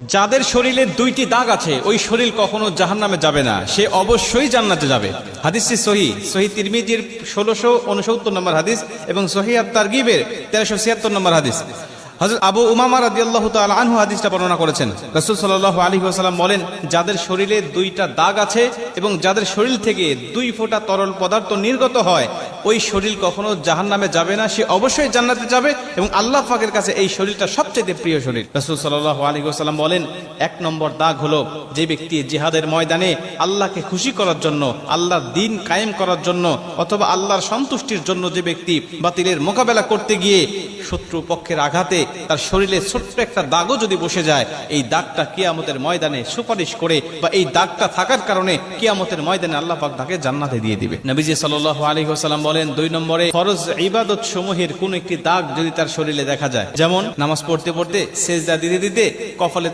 যাদের শরীরে দুইটি দাগ আছে, ওই শরীর কখনো জাহান্নামে যাবে না। সে অবশ্যই জান্নাতে যাবে। হাদিসটি সহি। সহি তিরমিজির ষোলোশো উনসত্তর নম্বর হাদিস এবং সহি আর তারগিবের তেরোশো ছিয়াত্তর নম্বর হাদিস। হযরত আবু উমামা রাদিয়াল্লাহু তাআলা আনহু হাদিসটা বর্ণনা করেছেন। রাসূল সাল্লাল্লাহু আলাইহি ওয়াসাল্লাম বলেন, যাদের শরীরে দুইটা দাগ আছে এবং যাদের শরীর থেকে দুই ফোঁটা তরল পদার্থ নির্গত হয় ওই শরীর কখনো জাহান নামে যাবে না, সে অবশ্যই জান্নাতে যাবে এবং আল্লাহ ফাকের কাছে এই শরীরটা সবচেয়ে প্রিয় শরীর। রসুল সাল্লাহ আলী বলেন, এক নম্বর দাগ হলো যে ব্যক্তি জিহাদের ময়দানে আল্লাহকে খুশি করার জন্য, আল্লাহর দিন কায়েম করার জন্য অথবা আল্লাহর সন্তুষ্টির জন্য যে ব্যক্তি বাতিলের মোকাবেলা করতে গিয়ে শত্রু পক্ষের আঘাতে তার শরীরে ছোট্ট একটা দাগও যদি বসে যায়, এই দাগটা কিয়ামতের ময়দানে সুপারিশ করে বা এই দাগটা থাকার কারণে কিয়ামতের ময়দানে আল্লাহ পাক তাকে জান্নাতে দিয়ে দিবে। নবীজি সাল্লাহ আলী সাল্লাম বলেন, দুই নম্বরে, ফরজ ইবাদত সমূহের কোন একটি দাগ যদি তার শরীরে দেখা যায়, যেমন নামাজ পড়তে পড়তে, সেজদা দিতে দিতে কপালে